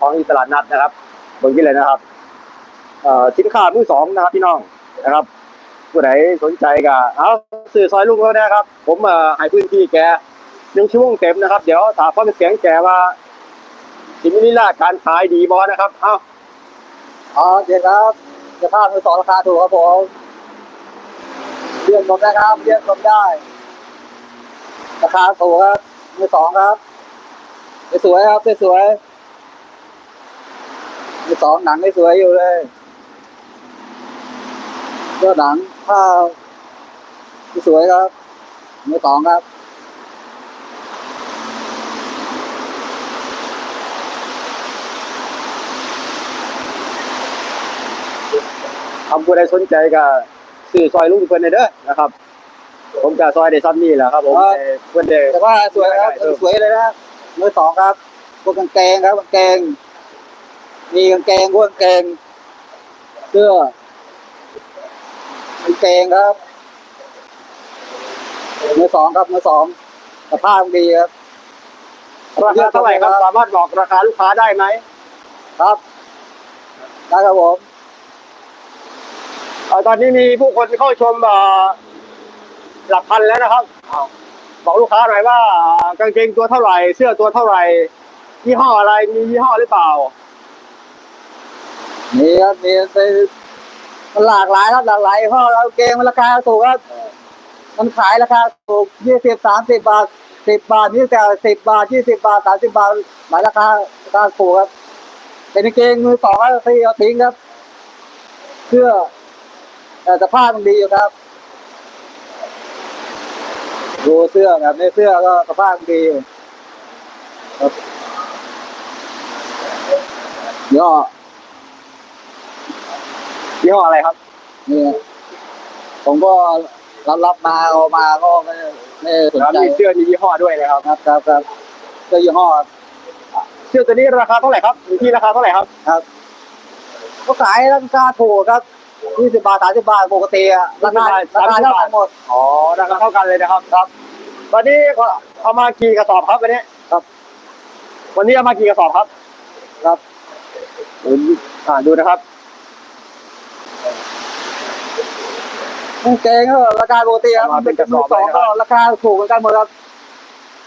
ของตลาดนัดนะครับเบิ่งที่เลยนะครับอ่อสินค้ามือสองนะครับพี่น้องนะครับ ผู้ใดสนใจก็เอาสื่อซอยลุงแล้วนะครับ ผมเอ่อให้พื้นที่แกหนึ่งชั่วโมงเต็มนะครับ เดี๋ยวถามความเป็นเสียงแกว่าสินนี้ล่าการขายดีบอนะครับเอาอ๋อเดี๋ยวครับจะพามือสองราคาถูกครับผมเรียนผมนะครับเรียนผมได้ราคาถูกครับมือสองครับสวยครับสวย สองหนังสวยๆอยู่เลยเสื้อหนังผ้าสวยๆครับมือสองครับทำผู้ใดสนใจก็สื่อซอยลุงเพิ่นได้เด้อนะครับ ผมจะซอยได้ซ้ำนี่แหละครับ ผมครับให้เพิ่นได้แต่ว่าสวยครับเออสวยเลยนะมือสองครับพวกกางเกงครับกางเกง มีกางเกงพวกกางเกงเสื้อกางเกงครับมือสองครับมือสองสภาพดีครับราคาเท่าไหร่ครับสามารถบอกราคาลูกค้าได้ไหมครับได้ครับผมเอ่อตอนนี้มีผู้คนเข้าชมเอ่อหลักพันแล้วนะครับเอาบอกลูกค้าหน่อยว่ากางเกงตัวเท่าไหร่ เสื้อตัวเท่าไหร่ยี่ห้ออะไรมียี่ห้อหรือเปล่า มีครับมีเป็นมันหลากหลายครับหลากหลายเพราะเราเกงมันราคาถูกครับมันขายราคาถูกยี่สิบสามสิบบาทสิบบาทนี่แต่สิบบาทยี่สิบบาทสามสิบบาทหลายราคาราคาถูกครับเป็นเกงมือสองแล้วที่เอาทิ้งครับเสื้อแต่สภาพมันดีอยู่ครับ ดูเสื้อแบบในเสื้อก็สภาพมันดีครับย่อ ยี่ห้ออะไรครับนี่ผมก็รับรับมาเอามาก็ไม่ไม่สนแล้วใจมีเสื้อมียี่ห้อด้วยนะครับครับครับครับเสื้อยี่ห้อเสื้อตัวนี้ราคาเท่าไหร่ครับอยู่ที่ราคาเท่าไหร่ครับครับก็ขายราคาถูกครับยี่สิบบาทสามสิบบาทปกติอะราคาราคาเท่ากันหมดอ๋อราคาเท่ากันเลยนะครับครับ วันนี้ก็เอามากี่กระสอบครับวันนี้ครับ วันนี้เอามากี่กระสอบครับ ครับอ่าดูนะครับ กางเกงก็ราคาปกติครับมาเป็นกระสอบมืสองเลยนะครับก็ราคาถูกเหมือนกันหมดครับ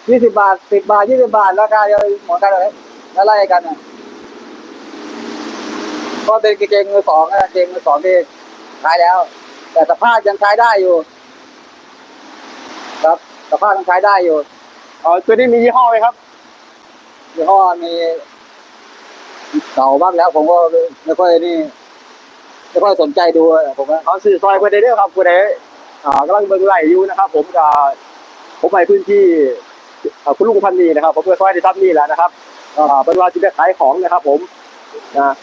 ยี่สิบบาทสิบบาทยี่สิบบาทราคาเดียวเหมือนกันเลยแล้วไล่กันอะก็เป็นกางเกงมือสองนะกางเกงมือสองที่ขายแล้ว แต่สภาพยังใช้ได้อยู่ ครับสภาพยังใช้ได้อยู่อ๋อตัวนี้มียี่ห้อไหมครับยี่ห้อมีเก่าบ้างแล้ว ผมก็ไม่ค่อยนี่ ไม่ค่อยสนใจดูอะผมว่าเอาสื่อซอยไปเรื่อยๆครับคุณเอ๋อ่ากำลังเบิ่งไล่อยู่นะครับ ผมจะผมไปพื้นที่อ่าคุณลุงพันนีนะครับ ผมก็ซอยในซับนี่แหละนะครับอ่าเป็นว่าที่ได้ขายของนะครับ ผมนะครับ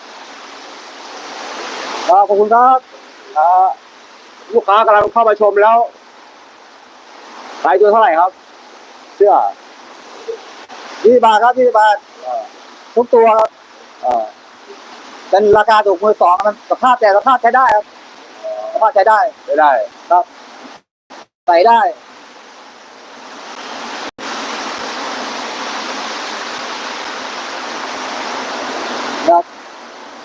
ขอบคุณครับอ่าลูกค้ากำลังเข้ามาชมแล้วขายตัวเท่าไหร่ครับเสื้อยี่บาทครับยี่บาททุกตัวครับอ่อ เป็นราคาถูกมือสองมันสภาพแต่สภาพใช้ได้ครับสภาพใช้ได้ไม่ได้ ครับใส่ได้ ครับ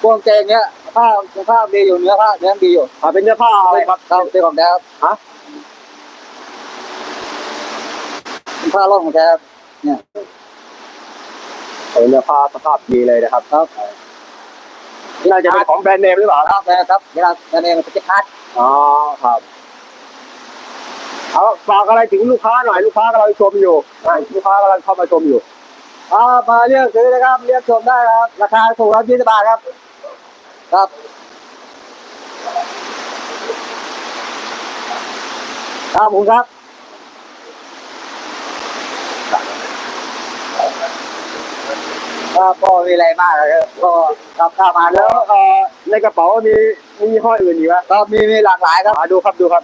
พวกกางเกงเนี้ยผ้าผ้าดีอยู่เนื้อผ้าเนื้อดีอยู่อ่าเป็นเนื้อผ้าอะไรครับครับเป็นของแท้ครับฮะเป็นผ้าร่องของแท้ครับเนี่ยเป็นเนื้อผ้าสภาพดีเลยนะครับครับ น่าจะเป็นของแบรนด์เนมหรือเปล่าครับนะครับเวลาแสดงมันจะคัดอ๋อครับเอาฝากอะไรถึงลูกค้าหน่อยลูกค้ากำลังชมอยู่อ่าลูกค้ากำลังเข้ามาชมอยู่เอามาเรียกซื้อนะครับเรียกชมได้ครับ ราคาถูกครับยี่สิบบาทครับ ครับครับผมครับ ก็ก็มีอะไรมากครับก็รับข้าวมาแล้แล้ววเอ่อในกระเป๋ามีมียี่ห้ออื่นอีกไหมก็มีมีหลากหลายครับอ่าดูครับดูครับ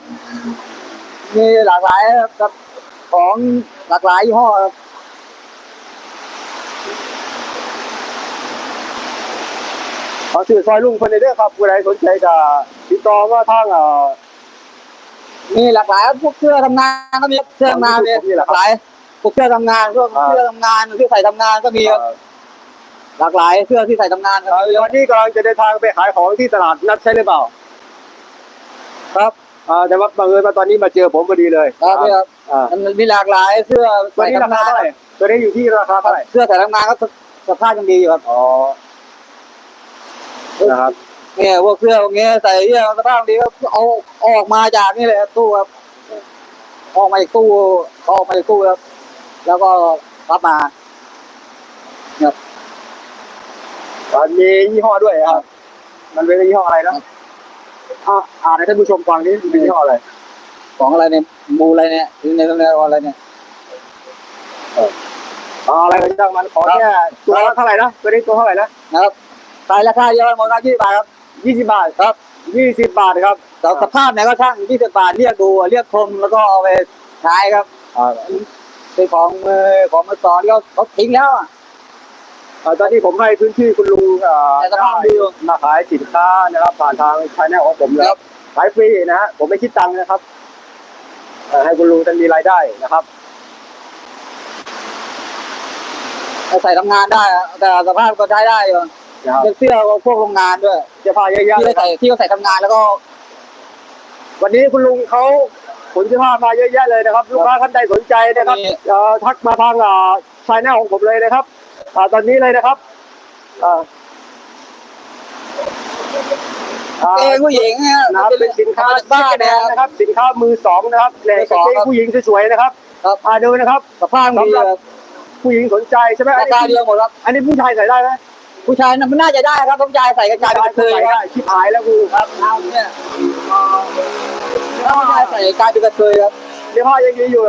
มีหลากหลายครับของหลากหลายยี่ห้อครับขอสื่อซอยลุงคนในเด้อครับผู้ใดสนใจจะติดต่อมาทางเอ่อมีหลากหลายครับพวกเสื้อทำงานก็มีเสื้อทำงานมีมีหหลาลากกหหลาลายยพวกเสื้อทำงานพวกอ่าเสื้อทำงานที่ใส่ทำงานก็มีครับ เอ่อ หลากหลายเสื้อที่ใส่ทำงานครับวันนี้กำลังจะเดินทางไปขายของที่ตลาดนัดใช่หรือเปล่า ครับอ่าแต่ว่าบังเอิญมาตอนนี้มาเจอผมพอดีเลยครับพี่ครับอ่ามันมีหลากหลายเสื้อตัวใส่นี้ราทำานคางเท่าไหร่ตัวนี้อยู่ที่ราคาเท่าไหร่เสื้อใส่ทำงานก็สภาพยังดีอยู่ครับอ๋อนะครับเนี่ยพวกเสื้อพวกเงี้ยใส่เนี่ยสภาพดีก็เอาเอาออกมาจากนี่เลยครับตู้ครับออกมาจากตู้เอาออกมาจากตู้ครับแล้วก็รับมามัน มียี่ห้อด้วยครับ มันเป็นยี่ห้ออะไรนะอ่าอ่านให้ท่านผู้ชมฟังนี้เป็นยี่ห้ออะไร ของอะไรเนี่ยมูอะไรเนี่ยในตรงนี้อะไรเนี่ยอ๋ออะไรกันจ้างมันขอครับแค่ตัวละเท่าไหร่นะตัวนี้ตัวเท่าไหร่นะนะครับขายราคาเดียวกันหมดครับยี่สิบบาทครับยี่สิบบาทครับยี่สิบบาทครับแต่สภาพไหนก็ช่างยี่สิบบาทเรียกดูเรียกชมแล้วก็เอาไปใช้ครับอ่าเป็นของมือของมือสอนก็เขาทิ้งแล้วอะเอ่อ ตอนนี้ผมให้พื้นที่คุณลุงเอ่อแต่สภาพดีอยู่ มาขายสินค้านะครับ ผ่านทางชาแนลของผมเลยครับ ขายฟรีนะฮะผมไม่คิดตังค์นะครับเอ่อให้คุณลุงท่านมีรายได้นะครับใส่ทำงานได้อะแต่สภาพก็ใช้ได้อยู่นะครับเป็นเสื้อพวกโรงงานด้วยเสื้อผ้าเยอะที่แยะเขาใส่ที่เขาใส่ทำงานแล้วก็ วันนี้คุณลุงเขาขนเสื้อผ้ามาเยอะแยะเลยนะครับ ลูกค้าท่านใดสนใจนะครับมีเอ่อทักมาทางชาแนลของผมเลยนะครับ อ่าตอนนี้เลยนะครับอ่าอ่าเองผู้หญิงเนี่ยนะครับเป็นสินค้าบ้านแดเนี่ยงนะครับ สินค้ามือสองนะครับแหล่มือสกาองงเกงครับ ผู้หญิงสวยๆนะครับครับอ่าดูนะครับสภาพดีครับผู้หญิงสนใจใช่ไหมอัรานคานี้เดียวหมดครับอันนี้ผู้ชายใส่ได้ไหมผู้ชายน่ะมันน่าจะได้ครับผู้ชายใส่กระจายเป็นกระเทยใส่คได้รับชิบหายแล้วกูครับเอาเนี่ยถ้าผู้ชายใส่กลายเป็นกระเทยครับเดี๋ยวพ่อยังดีอยู่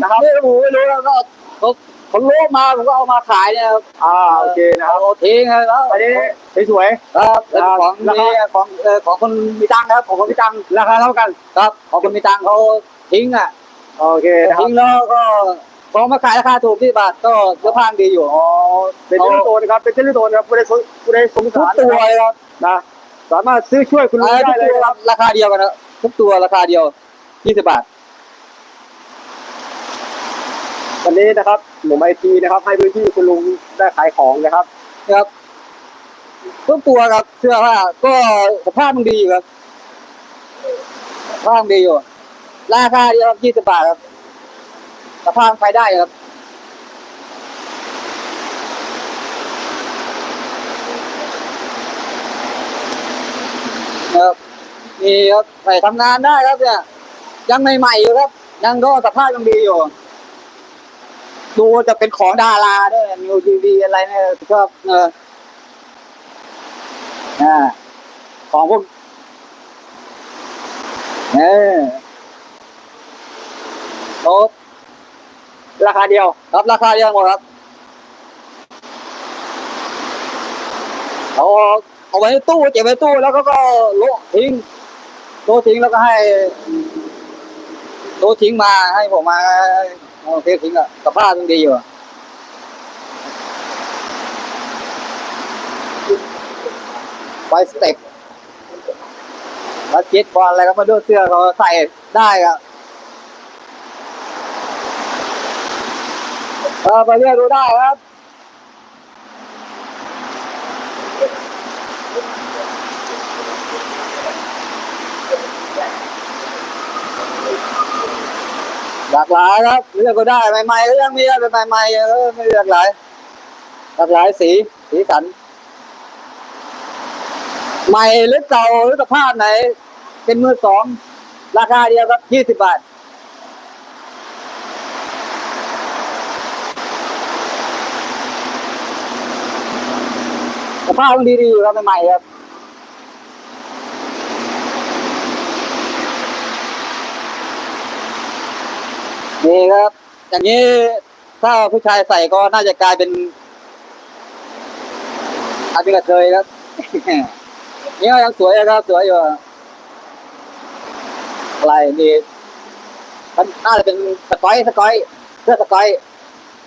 นะครับ นี่ผมไม่รู้แล้วก็ผม ผมรู้มาผมก็เอามาขายเนี่ยครับอ่าโอเคนะครับเอาทิ้งเลยแล้วอันนี้สวยครับเป็นของราคานี่ของเออของคนมีตังค์นะครับของคนมีตังค์ๆราคาเท่ากันครับของคนมีตังค์เขาทิ้งอะโอเคนะครับทิ้งแล้วก็ของมาขายราคาถูกที่บาทก็เสื้อผ้าดีอยู่อ๋อเป็นเจลิโตนครับเป็นเจลิโตนครับผู้ใดสนผู้ใดสงทุกสารตัวนะครับเลยครับนะสามารถซื้อช่วยคุณลุงเออทุได้กเลยตัวนะครับราคาเดียวกันนะทุกตัวราคาเดียวยี่สิบบาทวันนี้นะครับ หนุ่มไอทีนะครับ ให้พื้นที่คุณลุงได้ขายของนะครับนะครับทุกตัวครับเสื้อผ้าก็สภาพมันดีอยู่ครับสภาพมันดีอยู่ ราคาเดียวครับยี่สิบบาทครับสภาพใช้ได้ครับครับนี่ครับใส่ทำงานได้ครับเนี่ยยังใหม่ๆอยู่ครับ ยังก็สภาพยังดีอยู่ ดูจะเป็นของดาราด้วยนิวทีวีอะไรเนี่ยชอบเอออ่าของพวกเออโอ้ราคาเดียว ครับ ราคาเดียวหมดครับเอาเอาไว้ในตู้เก็บไว้ตู้แล้วก็ก็โลทิ้งโลทิ้งแล้วก็ให้โลทิ้งมาให้ผมมา เอาเททิ้งอะสภาพยังดีอยู่อะไปสเต็ปบาสเก็ตบอลอะไรก็มาดูเสื้อเขาใส่ได้อะเออไปเลือกดูได้ครับ หลากหลายครับเลือกก็ได้ใหม่ๆก็ยังมีอะไรใหม่ๆเออไม่หลากหลายหลากหลายสีสีสัน ใหม่หรือเก่าหรือสภาพไหน เป็นมือสองราคาเดียวครับยี่สิบบาทสภาพมันดีๆอยู่ครับใหม่ๆครับ นี่ครับ อย่างนี้ถ้าผู้ชายใส่ก็น่าจะกลายเป็นอาจเป็นกระเทยครับ นี่ก็ยังสวยอยู่ครับ สวยอยู่อะไรนี่มันน่าจะเป็นสกอยสกอยเสื้อสกอย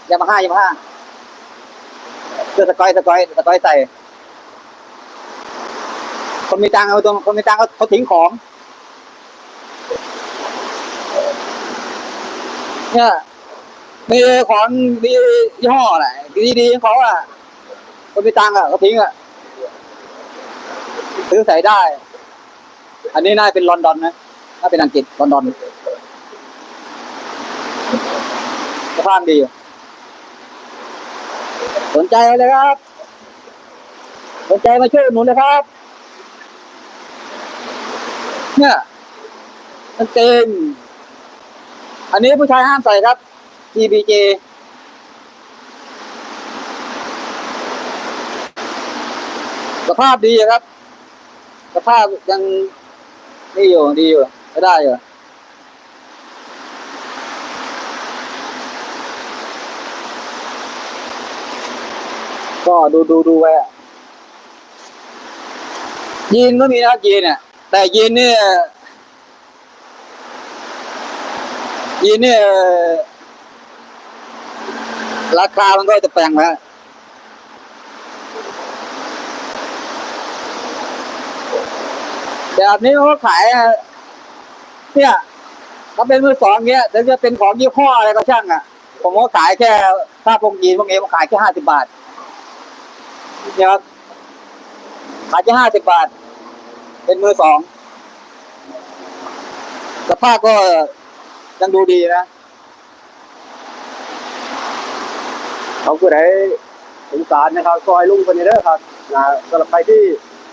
ยามาฮ่ายามาฮ่าเสื้อสกอยสกอยสกอยใส่ คนมีตังเอาตรงคนมีตังเขาเขาทิ้งของ เนี่ยมีของดียี่ห้ออะไรดีดีๆของเขาอะคนมีตังค์อะก็ทิ้งอะซื้อใส่ได้ อันนี้น่าเป็นลอนดอนนะถ้าเป็นอังกฤษลอนดอนสภาพดี สนใจเลยครับ สนใจมาช่วยหนุนเลยครับ เนี่ยมันเต็ม อันนี้ผู้ชายห้ามใส่ครับ TBJ สภาพดีครับ สภาพยังนี่อยู่ดีอยู่ไม่ได้อยู่ก็ดูดูดูไว้ยีนก็มีนะครับยีนเนี่ยแต่ยีนเนี่ย ยีนี่ราคามันก็จะแปลงแล้วแบบนี้เขาขาย เนี่ยถ้าเป็นมือสองเงี้ยถึงจะเป็นของยี่ห้ออะไรก็ช่างอะ ผมก็ขายแค่ถ้าพวกยีนพวกนี้ผมขายแค่ห้าสิบบาทเนี่ยครับขายแค่ห้าสิบบาท เป็นมือสองสภาพก็ ยังดูดีนะเขาผู้ใดสงสารนะครับซอยลุงคนนี้เด้อครับนะสำหรับใครที่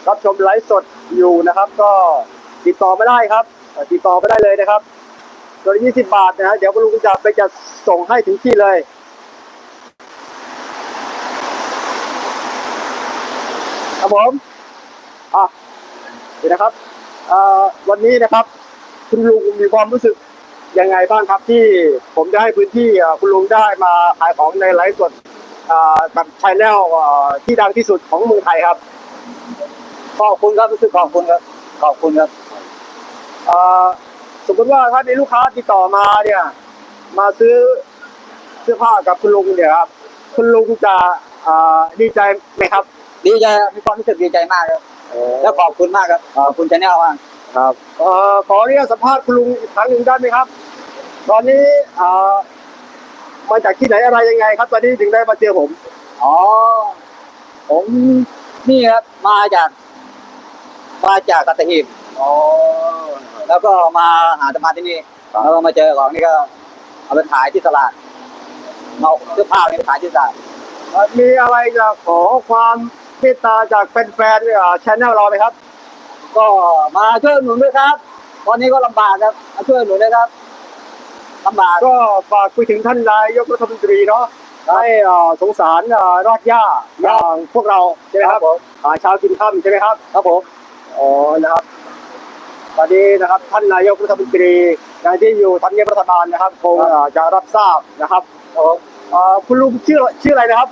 รับชมไลฟ์สดอยู่นะครับ ก็ติดต่อไม่ได้ครับ ติดต่อไม่ได้เลยนะครับตัวละ20บาทนะฮะเดี๋ยวคุณลุงจะไปจะส่งให้ถึงที่เลยครับผมอะเดี๋ยวนะครับวันนี้นะครับ คุณลุงมีความรู้สึก ยังไงบ้างครับที่ผมจะให้พื้นที่เอ่อคุณลุงได้มาขายของในไลฟ์สดอ่ากับชายแนลที่ดังที่สุดของเมืองไทยครับ ขอบคุณครับรู้สึกขอบคุณครับ ขอบคุณครับเอ่อสมมติว่าถ้ามีลูกค้าติดต่อมาเนี่ย มาซื้อเสื้อผ้ากับคุณลุงเนี่ยครับ คุณลุงจะอ่าดีใจไหมครับ ดีใจมีความรู้สึกดีใจมากครับแล้วขอบคุณมากครับขอบคุณชาแนลมาก ครับเอ่อขออนุญาตสัมภาษณ์คุณลุงอีกครั้งหนึ่งได้ไหมครับ ตอนนี้อ่ามาจากที่ไหนอะไรยังไง ครับ ตอนนี้ถึงได้มาเจอผม อ๋อ ผมนี่ครับมาจาก มาจากสัตหีบอ๋อ แล้วก็มาหาธรรมาที่นี่แล้วก็มาเจอของนี่ก็เอาไปขายที่ตลาดเอาเสื้อผ้านี่ไปขายที่ตลาดมีอะไรจะขอความเมตตาจากแฟนๆชแนลเราไหมครับ ก็มาช่วยอุดหนุนด้วยครับ ตอนนี้ก็ลำบากครับมาช่วยอุดหนุนด้วยครับลำบากก็ฝากคุยถึงท่านนายกรัฐมนตรีเนาะให้เอ่อสงสารเอ่อรอดย่าอย่างพวกเราใช่ไหมครับผมหาเช้ากินค่ำใช่ไหมครับ ครับผมอ๋อนะครับตอนนี้นะครับท่านนายกรัฐมนตรีนะที่อยู่ทำเนียบรัฐบาลนะครับคงเอ่อจะรับทราบนะครับครับผมเอ่อคุณลุงชื่อชื่ออะไรนะครับ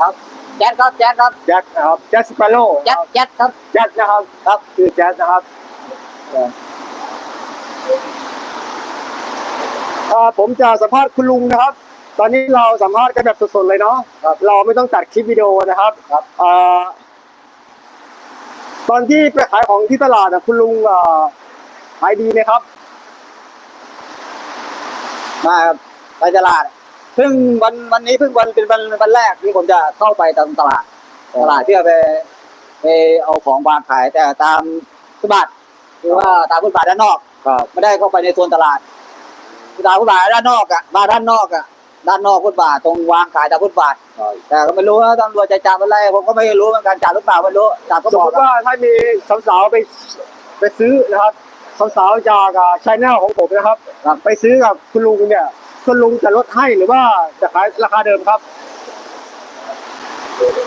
ครับ แจ๊ดครับแจ๊ดครับแจ็คนะครับแจ็คสเปโร่แจ๊ดแจ๊ดครับแจ็คนะครับครับคือแจ็คนะครับเอ่อผมจะสัมภาษณ์คุณลุงนะครับ ตอนนี้เราสัมภาษณ์กันแบบสดๆเลยเนาะครับเราไม่ต้องตัดคลิปวิดีโอนะครับครับเอ่อตอนที่ไปขายของที่ตลาดอะคุณลุงเอ่อขายดีไหมครับ มาครับไปตลาด เพิ่งวันวันนี้เพิ่งวันเป็นวันวันแรกที่ผมจะเข้าไปตามตลาดอ๋อตลาดที่จะไปไปเอาของวางขายแต่ตามฟุตบาทคือว่าตามฟุตบาทด้านนอกครับไม่ได้เข้าไปในโซนตลาดตามฟุตบาทด้านนอกอะมาด้านนอกอะด้านนอกฟุตบาทตรงวางขายตามฟุตบาทแต่ก็ไม่รู้ว่าตำรวจจะจับอะไรผมก็ไม่รู้เหมือนกันจับหรือเปล่าไม่รู้จับก็สมบอมกติว่าถ้ามีสาวๆไปไปซื้อนะครับสาวๆจากชแนลของผมนะครับ ไปซื้อกับคุณลุงเนี่ย คุณลุงจะลดให้หรือว่าจะขายราคาเดิมครับ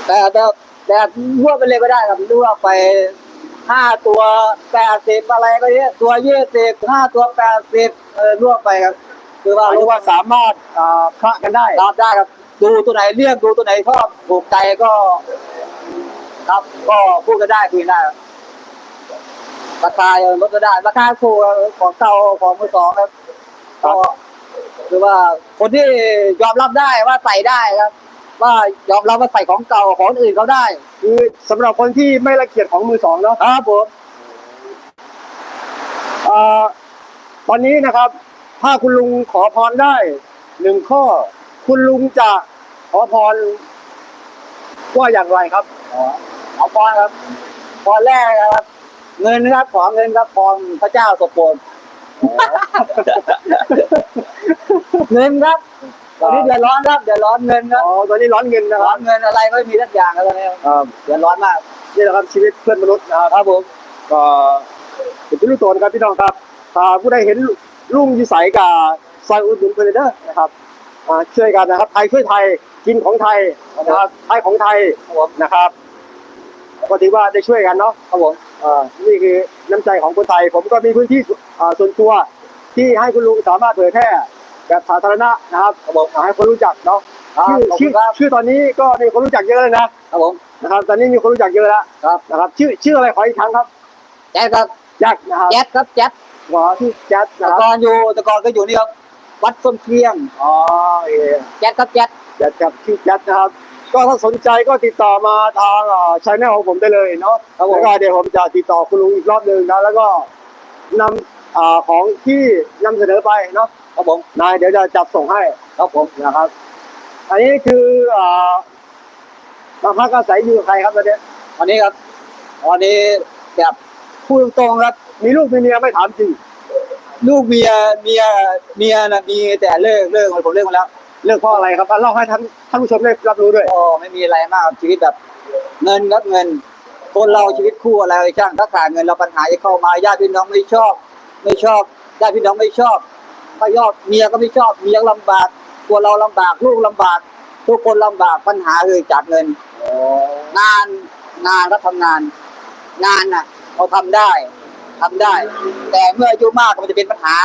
แต่แต่แต่รวบไปเลยก็ได้ครับรวบไปห้าตัวแปดสิบอะไรก็เนี้ยตัวยี่สิบห้าตัวแปดสิบเออรวบไปครับ คือว่าหรือว่าสามารถอ่าคละกันได้ตามได้ครับ ดูตัวไหนเลือกดูตัวไหนชอบถูกใจก็ ครับก็พูดกันได้คุยกันได้ครับราคาลดก็ได้ราคาถูกของเก่าของมือสองครับก็ คือว่าคนที่ยอมรับได้ว่าใส่ได้ครับ ว่ายอมรับว่าใส่ของเก่าของอื่นเขาได้คือสำหรับคนที่ไม่ละเกียดของมือสองเนาะครับผมอ่าตอนนี้นะครับ ถ้าคุณลุงขอพรได้หนึ่งข้อ คุณลุงจะขอพรว่าอย่างไรครับอ๋อเอาพรครับพรแรกนะครับ เงินนะครับขอเงินครับพรพระเจ้าสมบูรณ์ เงินครับตอนนี้เดือดร้อนครับเดือดร้อนเงินครับอ๋อตอนนี้ร้อนเงินนะคร้อรับนเงินอะไรก็ไม่มีสักอย่างแล้วตอนนี้อ่าเดือดร้อนมากนี่แหละครับชีวิตเพื่อนมนุษย์นะครับครับผมก็เป็นที่รู้ตัวนะครับพี่น้องครับถ้าผู้ใดเห็นลุงอยิสัยกับซอยอุดหนุนเพลเดอร์นะครับอ่าช่วยกันนะครับไทยช่วยไทยกินของไทยนะครับไทยของไทยครับผมนะครับก็ถือว่าได้ช่วยกันเนาะครับผมอ่า นี่คือน้ำใจของคนไทย ผมก็มีพื้นที่อ่าส่วนตัวที่ให้คุณลุงสามารถเผยแพร่แบบสาธารณะนะครับครับผมให้คนรู้จักเนาะครับชื่อขอบคุชื่อณครับชื่อตอนนี้ก็มีคนรู้จักเยอะเลยนะครับผมนะครับ ตอนนี้มีคนรู้จักเยอะแล้วครับนะครับ ชื่อชื่ออะไรขออีกครั้งครับแจ๊ดครับแจ็คนะครับแจ๊ดครับแจ๊ดหมอที่แจ็คนะแต่ครับก่อนอยู่แต่ก่อนก็อยู่นี่ครับวัดส้มเทียมอ๋อโอเคแจ๊ดครับแจ๊ดแจ็คครับชื่อแจ็คนะครับ ก็ถ้าสนใจก็ติดต่อมาทางช่องของผมได้เลยเนาะครับผม แล้วก็เดี๋ยวผมจะติดต่อคุณลุงอีกรอบหนึ่งนะแล้วก็นำอ่าของที่นำเสนอไปเนาะครับผมนายเดี๋ยวจะจับส่งให้ครับผมนะครับ อันนี้คืออ่ามาพักอาศัยอยู่กับใครครับตอนนี้วันนี้ครับวันนี้แบบพูดตรงๆครับ มีลูกมีเมียไม่ถามจริงลูกเมียเมียเมียนะมีแต่เลิกเลิกผมเลิกมาแล้ว เรื่องเพราะอะไรครับอะเล่าให้ท่านท่านผู้ชมได้รับรู้ด้วย ก็ไม่มีอะไรมากครับชีวิตแบบเงินครับเงิน คนเราชีวิตคู่อะไรช่างถ้าขาดเงินเราปัญหาจะเข้ามาญาติพี่น้องไม่ชอบ ไม่ชอบญาติพี่น้องไม่ชอบถ้ายอดเมียก็ไม่ชอบเมียลำบากตัวเราลำบากลูกลำบาก ทุกคนลำบากปัญหาคือจากเงิน งานงานก็ทำงาน งานน่ะเราทำได้ทำได้ แต่เมื่ออายุมากมันจะเป็นปัญหา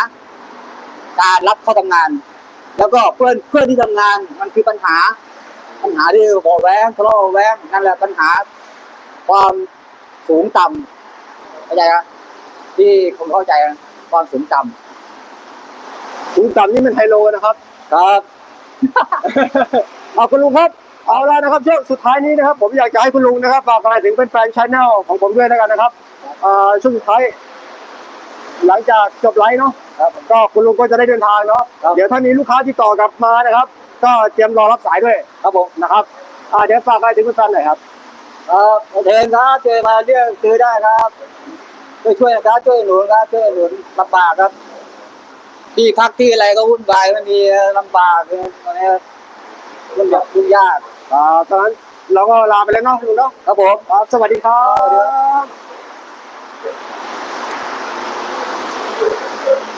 การรับเข้าทำงาน แล้วก็เพื่อนเพื่อนที่ทำงานมันคือปัญหา ปัญหาที่บอแว้งทะเลาะเบาะแว้งนั่นแหละปัญหา ความสูงต่ำเข้าใจครับที่ผมเข้าใจนะความสูงต่ำถุงต่ำนี่มันไฮโลนะครับ ครับเอาคุณลุงครับ เอาละนะครับช่วงสุดท้ายนี้นะครับ ผมอยากจะให้คุณลุงนะครับฝากอะไรถึงเป็นแฟนชาแนลของผมด้วยแล้วกันนะครับอ่าช่วงสุดท้าย หลังจากจบไลฟ์เนาะครับก็คุณลุงก็จะได้เดินทางเนาะครับเดี๋ยวถ้ามีลูกค้าที่ต่อกลับมานะครับ ก็เตรียมรอรับสายด้วยครับผมนะครับอ่าเดี๋ยวฝากอะไรถึงคุณแฟนหน่อยครับครับเชิญครับเจอมาเรียกซื้อได้ครับช่วยช่วยนะครับช่วยหนุนครับช่วยหนุนลำบากครับ ที่พักที่อะไรก็วุ่นวายไม่มีลำบากตอนนี้มันแบบยุ่งยากอ่าตอนนั้นเราก็ลาไปแล้วเนาะลุงเนาะครับผมครับสวัสดีครับ ค